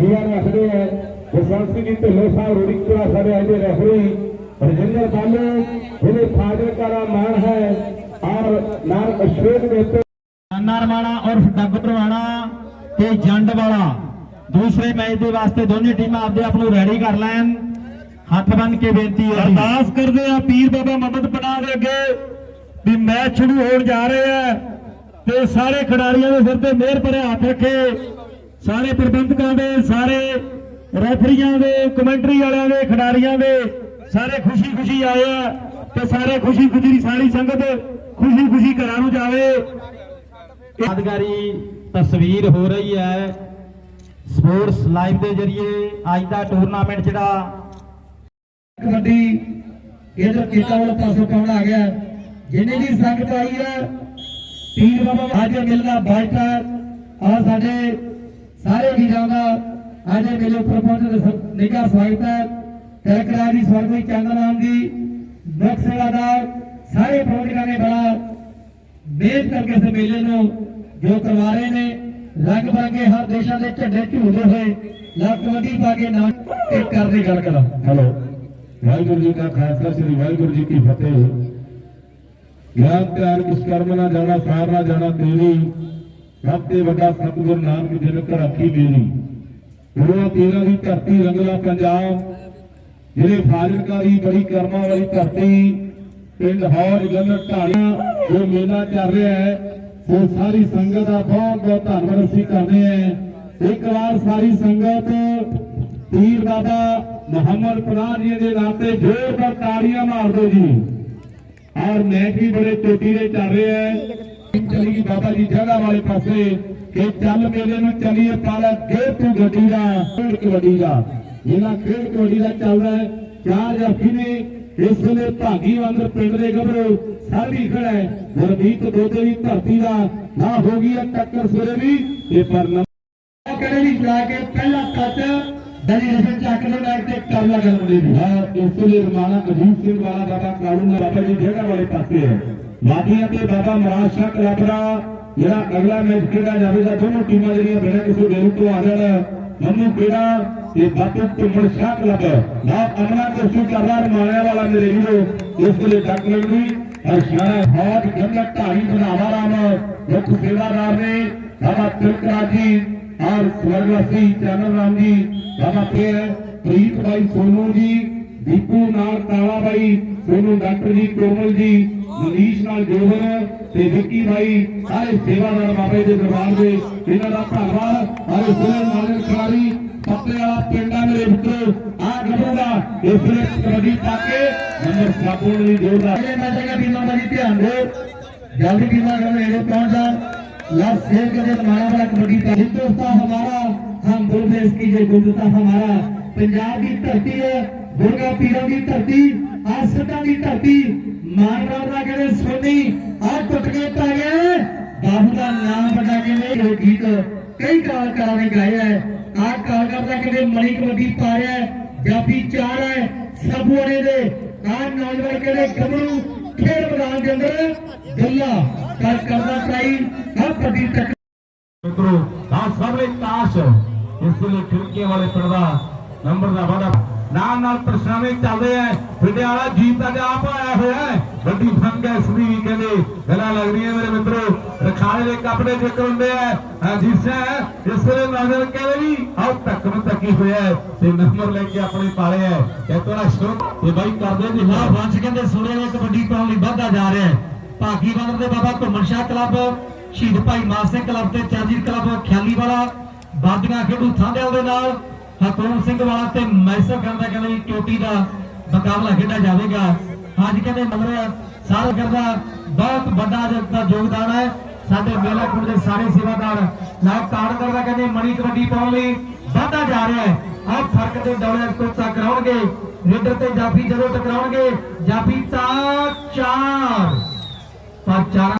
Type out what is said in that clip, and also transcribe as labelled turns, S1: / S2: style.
S1: BR ਰੱਖਦੇ ਆ। ਜਸਵੰਤ ਸਿੰਘ ਜੀ ਢਿੱਲੋਂ ਸਾਹਿਬ ਰੋੜੀ ਕੋਲਾ ਸਾਡੇ ਅੱਜ ਦੇ ਰੈਫਰੀ ਰਜਿੰਦਰ ਬਾਲੂ ਇਹਦੇ ਫਾਜ਼ਿਲਕਾ ਦਾ ਮਾਣ ਹੈ। ਔਰ ਨਾਲ ਅਸ਼ੋਕ ਦੇ ਉੱਤੇ
S2: ਨਾਨਰਵਾਲਾ ਔਰ ਡੱਬਰਵਾਲਾ ਤੇ ਜੰਡ ਵਾਲਾ। ਦੂਸਰੇ ਮੈਚ ਦੇ ਵਾਸਤੇ ਦੋਨੇ ਟੀਮਾਂ ਆਪਦੇ ਆਪ ਨੂੰ ਰੈਡੀ ਕਰ ਲੈਣ। ਹੱਥ ਬੰਨ ਕੇ ਬੇਨਤੀ ਹੈ।
S3: ਅਰਦਾਸ ਕਰਦੇ ਆ ਪੀਰ ਬਾਬਾ ਮੁਹੰਮਦ ਪਨਾ ਦੇ ਅੱਗੇ ਵੀ ਮੈਚ ਸ਼ੁਰੂ ਹੋਣ ਜਾ ਰਹੇ ਆ ਤੇ ਸਾਰੇ ਖਿਡਾਰੀਆਂ ਦੇ ਸਿਰ ਤੇ ਮਿਹਰ ਭਰਿਆ ਹੱਥ ਰੱਖੇ। ਸਾਰੇ ਪ੍ਰਬੰਧਕਾਂ ਦੇ, ਸਾਰੇ ਰੈਫਰੀਆਂ ਦੇ, ਕਮੈਂਟਰੀ ਵਾਲਿਆਂ ਦੇ, ਖਿਡਾਰੀਆਂ ਦੇ ਸਾਰੇ ਖੁਸ਼ੀ ਖੁਸ਼ੀ ਆਏ ਆ ਤੇ ਸਾਰੇ ਖੁਸ਼ੀ ਖੁਸ਼ੀ ਦੀ ਸਾਰੀ ਸੰਗਤ ਖੁਸ਼ੀ ਖੁਸ਼ੀ ਘਰਾਂ ਨੂੰ ਜਾਵੇ।
S2: ਯਾਦਗਾਰੀ ਤਸਵੀਰ ਹੋ ਰਹੀ ਹੈ ਸਪੋਰਟਸ ਲਾਈਵ ਦੇ ਜਰੀਏ। ਅੱਜ ਦਾ ਟੂਰਨਾਮੈਂਟ ਜਿਹੜਾ
S3: ਕਬੱਡੀ ਇਧਰ ਕੀਤਾ ਵਾਲਾ ਪਾਸੋਂ ਕੌਣ ਆ ਗਿਆ? ਜਿੰਨੇ ਵੀ ਸੰਗਤ ਆਈ ਹੈ, ਪੀਰ ਬਾਬਾ ਅੱਜ ਮਿਲਣਾ ਬਾਈਟਾ ਆ ਸਾਡੇ ਸਾਰੇ ਵੀਰਾਂ ਦਾ ਅੱਜ ਮੇਲੇ ਉੱਪਰ ਪਹੁੰਚਣ ਦਾ ਨਿੱਘਾ ਸਵਾਗਤ ਹੈ। ਟੈਕਰਾ ਦੀ ਸਵਰਗੀ ਚੰਦਨਾਮ ਦੀ ਮੁੱਖ ਸੇਵਾਦਾਰ, ਸਾਰੇ ਪ੍ਰਬੰਧਕਾਂ ਨੇ ਬੜਾ ਮਿਹਨਤ ਕਰਕੇ ਇਸ ਮੇਲੇ ਨੂੰ ਜੋ ਕਰਵਾ ਰਹੇ ਨੇ, ਰੰਗ ਹਰ ਦੇਸ਼ਾਂ ਦੇ ਝੰਡੇ ਝੂਲਦੇ ਹੋਏ ਲੱਕ ਪਾ ਕੇ ਨਾਮ ਤੇ ਕਰਦੀ ਗੱਲ ਕਰਾਂ।
S1: ਹੈਲੋ। ਵਾਹਿਗੁਰੂ ਜੀ ਕਾ ਖਾਲਸਾ, ਸ੍ਰੀ ਵਾਹਿਗੁਰੂ ਜੀ ਕੀ ਫਤਿਹ। ਗਿਆਨ ਧਿਆਨ ਕਿਸ ਕਰਮ ਨਾ ਜਾਣਾ, ਸਾਰ ਨਾ ਜਾਣਾ, ਤੇਰੀ ਸਭ ਤੇ ਵੱਡਾ ਸਤਿਗੁਰ ਨਾਨਕ ਜਿਨ ਘਰ ਮੇਰੀ। ਗੁਰੂਆਂ ਪੀਰਾਂ ਦੀ ਧਰਤੀ ਰੰਗਲਾ ਪੰਜਾਬ, ਜਿਹੜੇ ਫਾਜ਼ਿਲਕਾ ਦੀ ਬੜੀ ਕਰਮਾਂ ਵਾਲੀ ਧਰਤੀ, ਪਿੰਡ ਹੌਜ ਗੰਨ ਢਾਣਾ ਜੋ ਮੇਲਾ ਚੱਲ ਰਿਹਾ ਹੈ, ਉਹ ਸਾਰੀ ਸੰਗਤ ਦਾ ਬਹੁਤ ਬਹੁਤ ਧੰਨਵਾਦ ਅਸੀਂ ਕਰਦੇ ਹਾਂ। ਇੱਕ ਵਾਰ ਸਾਰੀ ਸੰਗਤ, ਪੀਰ ਬਾਬਾ ਮੁਹੰਮਦ ਪਨਾਹ ਜੀ ਦੇ ਨਾਮ ਤੇ ਜ਼ੋਰਦਾਰ ਤਾੜੀਆਂ ਮਾਰ ਦਿਓ ਜੀ। ਔਰ ਮੈਚ ਵੀ ਬੜੇ ਤੇਜ਼ੀ ਦੇ ਚੱਲ ਰਿਹਾ ਹੈ। ਚਲੀ ਗਈ ਬਾਬਾ ਜੀ ਜਗ੍ਹਾ ਵਾਲੇ ਪਾਸੇ। ਕਿ ਚੱਲ ਮੇਲੇ ਨੂੰ ਚਲੀਏ ਪਾਲਾ ਗੇਰ ਤੂੰ ਗੱਡੀ ਦਾ, ਖੇਡ ਕਬੱਡੀ ਦਾ। ਇਹਨਾਂ ਖੇਡ ਕਬੱਡੀ ਦਾ ਚੱਲਦਾ ਹੈ, ਚਾਰ ਜਾਫੀ ਨੇ। ਇਸ ਵੇਲੇ ਭਾਗੀਵੰਦਰ ਪਿੰਡ ਦੇ ਗੱਭਰੂ ਸਾਡੀ ਖੜਾ ਹੈ। ਗੁਰਦੀਪ ਦੋਦੇ ਦੀ ਧਰਤੀ ਦਾ ਨਾ ਹੋ ਗਈ ਹੈ ਟੱਕਰ ਸਵੇਰੇ ਵੀ ਤੇ ਪਰ ਨ-
S3: ਵੀ ਜਾ ਕੇ ਪਹਿਲਾ ਕੱਟ ਦਲੀ ਰਸਨ ਚੱਕ ਲੋ ਨਾ ਤੇ ਕਰ ਲਾ ਗੱਲ ਮੁੰਡੇ ਦੀ।
S1: ਇਸ ਲਈ ਰਮਾਣਾ ਅਜੀਤ ਸਿੰਘ ਵਾਲਾ ਬਾਬਾ ਕਾਲੂ ਦਾ ਬਾਬਾ ਜੀ ਜਗ੍ਹਾ ਵਾਲੇ ਪਾਸੇ ਹੈ। ਵਾਦੀਆਂ ਤੇ ਬਾਬਾ ਮਹਾਰਾਜ ਸ਼ਾਹ ਕਲਾਬਰਾ ਜਿਹੜਾ ਅਗਲਾ ਮੈਚ ਖੇਡਿਆ ਜਾਵੇਗਾ ਦੋਨੋਂ ਟੀਮਾਂ ਜਿਹੜੀਆਂ ਬਿਨਾਂ ਕਿਸੇ ਦੇਰੂ ਤੋਂ ਆ ਜਾਣ, ਮੰਨੂ ਕਿਹੜਾ ਤੇ ਬਾਪੂ ਟੁੰਮਣ ਸ਼ਾਹ ਕਲੱਬ ਨਾ ਅਮਨਾ ਕੋਸ਼ਿਸ਼ ਕਰ ਰਿਹਾ ਰਮਾਣਿਆ ਵਾਲਾ ਮੇਰੇ ਵੀਰੋ, ਇਸ ਵੇਲੇ ਡੱਕ ਲੱਗਦੀ ਹਰਸ਼ਾਨਾ ਬਹੁਤ ਗੰਨਾ ਢਾਈ ਬਣਾਵਾ ਰਾਮ, ਮੁੱਖ ਸੇਵਾਦਾਰ ਨੇ ਬਾਬਾ ਤਿਲਕਰਾ ਜੀ ਔਰ ਸਵਰਗਵਾਸੀ ਚਰਨ ਰਾਮ ਜੀ, ਬਾਬਾ ਪ੍ਰੀਤ ਬਾਈ ਸੋਨੂ ਜੀ, ਦੀਪੂ ਨਾਲ ਕਾਲਾ ਬਾਈ ਮੈਨੂੰ ਡਾਕਟਰ ਜੀ ਕੋਮਲ ਜੀ, ਮਨੀਸ਼ ਨਾਲ ਜੋਹਰ ਤੇ ਵਿੱਕੀ ਭਾਈ, ਸਾਰੇ ਸੇਵਾਦਾਰ ਬਾਬੇ ਦੇ ਦਰਬਾਰ ਦੇ, ਇਹਨਾਂ ਦਾ ਧੰਨਵਾਦ। ਹਰ ਸੁਨੇਹ ਮਾਲਕ ਖਿਡਾਰੀ ਪੱਤੇ ਵਾਲਾ ਪਿੰਡਾਂ ਮੇਰੇ ਮਿੱਤਰੋ, ਆ ਗੱਭਰੂਗਾ ਇਸ ਵੇਲੇ ਕਬੱਡੀ ਪਾ ਕੇ ਨੰਬਰ ਸਾਬੋਂ ਲਈ ਜੋੜਦਾ
S3: ਇਹ ਮੈਚ ਦਾ ਟੀਮਾਂ ਦਾ ਵੀ ਧਿਆਨ ਦਿਓ, ਜਲਦੀ ਟੀਮਾਂ ਦੇ ਨੇੜੇ ਪਹੁੰਚ ਜਾ ਲਾ ਸੇਵ ਕੇ ਤੁਹਾਡਾ ਬੜਾ ਕਬੱਡੀ ਪਾ ਹਿੰਦੁਸਤਾਨ ਹਮਾਰਾ, ਹਮ ਦੋ ਕੀ ਜੇ ਗੁੰਦਤਾ ਹਮਾਰਾ। ਪੰਜਾਬ ਦੀ ਧਰਤੀ ਹੈ ਗੁਰਗਾ ਪੀਰਾਂ ਦੀ ਧਰਤੀ ਆ ਸੱਡਾਂ ਦੀ ਧਰਤੀ ਮਾਨਰਾ ਦਾ ਕਿਹੜੇ ਸੋਨੀ ਆ ਟੁੱਟ ਕੇ ਪੈ ਗਏ ਬਾਬੂ ਦਾ ਨਾਮ ਬੜਾ ਕਿਵੇਂ ਇਹ ਗੀਤ ਕਈ ਕਲਾਕਾਰਾਂ ਨੇ ਗਾਇਆ ਹੈ। ਆ ਕਲਾਕਾਰ ਦਾ ਕਿਹੜੇ ਮਣੀ ਕਬੱਡੀ ਪਾ ਰਿਹਾ ਹੈ ਜਾਫੀ ਚਾਰ ਹੈ ਸਭੋੜੇ ਦੇ। ਆ ਨੌਜਵਾਨ ਕਿਹੜੇ ਗੱਭਰੂ ਖੇਡ ਮੈਦਾਨ ਦੇ ਅੰਦਰ ਗੱਲਾਂ ਕਰ ਕਰਦਾ ਪਾਈ ਆ ਵੱਡੀ ਟੱਕਰ
S1: ਮਿੱਤਰੋ ਆ ਸਾਹਮਣੇ ਤਾਸ਼, ਇਸ ਲਈ ਖਿੜਕੀਆਂ ਵਾਲੇ ਪਿੰਡ ਦਾ ਨੰਬਰ ਦਾ ਵਾਦਾ ਨਾਲ ਨਾਲ ਪਰਛਾਵੇਂ ਚੱਲਦੇ ਐ ਪਿੰਡੇ ਜੀਤ ਅੱਜ ਆਪ ਆਇਆ ਹੋਇਆ ਵੱਡੀ ਫੰਗ ਐ ਇਸ ਦੀ ਕਹਿੰਦੇ। ਗੱਲਾਂ ਲੱਗਦੀਆਂ ਮੇਰੇ ਮਿੱਤਰੋ। ਰਖਾਲੇ ਦੇ ਕੱਪੜੇ ਜ਼ਿਕਰ ਹੁੰਦੇ ਐ ਅਜੀਤ ਸਿੰਘ ਇਸ ਵੇਲੇ ਨਜ਼ਰ ਕਹਿੰਦੇ ਵੀ ਆਉ ਤੱਕ ਨੂੰ ਤੱਕੀ ਹੋਇਆ ਤੇ ਨੰਬਰ ਲੈ ਕੇ ਆਪਣੇ ਪਾਲੇ ਐ ਇਹ ਤੋੜਾ ਸ਼ੁਰੂ ਤੇ ਬਾਈ ਕਰਦੇ ਜੀ
S2: ਆ ਵੰਸ਼ ਕਹਿੰਦੇ ਸੁਰੇ ਨੇ ਕਬੱਡੀ ਪਾਉਣ ਲਈ ਵੱਧਦਾ ਜਾ ਰਿਹਾ ਭਾਗੀ ਬਾਦਰ ਦੇ ਬਾਬਾ ਘੁੰਮਣ ਸ਼ਾਹ ਕਲੱਬ, ਸ਼ਹੀਦ ਭਾਈ ਮਾਨ ਸਿੰਘ ਕਲੱਬ ਤੇ ਚਰਜੀਤ ਕਲੱਬ ਖਿਆਲੀ ਵਾਲਾ, ਬਾਦੀਆਂ ਖੇਡੂ ਥਾਂਦਿਆਲ ਦੇ ਨਾਲ। ਹਕੂਮ ਸਿੰਘ ਵਾਲਾ ਤੇ ਮੈਸਰ ਕਰਦਾ ਕਹਿੰਦੇ ਵੀ ਚੋਟੀ ਦਾ ਮੁਕਾਬਲਾ ਖੇਡਿਆ ਜਾਵੇਗਾ। ਅੱਜ ਕਹਿੰਦੇ ਮਗਰ ਸਾਲ ਕਰਦਾ ਬਹੁਤ ਵੱਡਾ ਦਾ ਯੋਗਦਾਨ ਹੈ। ਸਾਡੇ ਮੇਲਾ ਕੁੰਡ ਦੇ ਸਾਰੇ ਸੇਵਾਦਾਰ ਨਾਲ ਕਾਰਡ ਕਰਦਾ ਕਹਿੰਦੇ ਮਣੀ ਕਬੱਡੀ ਪਾਉਣ ਲਈ ਵਾਧਾ ਜਾ ਰਿਹਾ ਹੈ। ਆਹ ਫ਼ਰਕ ਦੇ ਦੌਲੇ ਤੋਂ ਟਕਰਾਉਣਗੇ। ਲੀਡਰ ਤੇ ਜਾਫੀ ਜਦੋਂ ਟਕਰਾਉਣਗੇ, ਜਾਫੀ ਤਾਂ ਚਾਰ। ਪਰ ਚਾਰ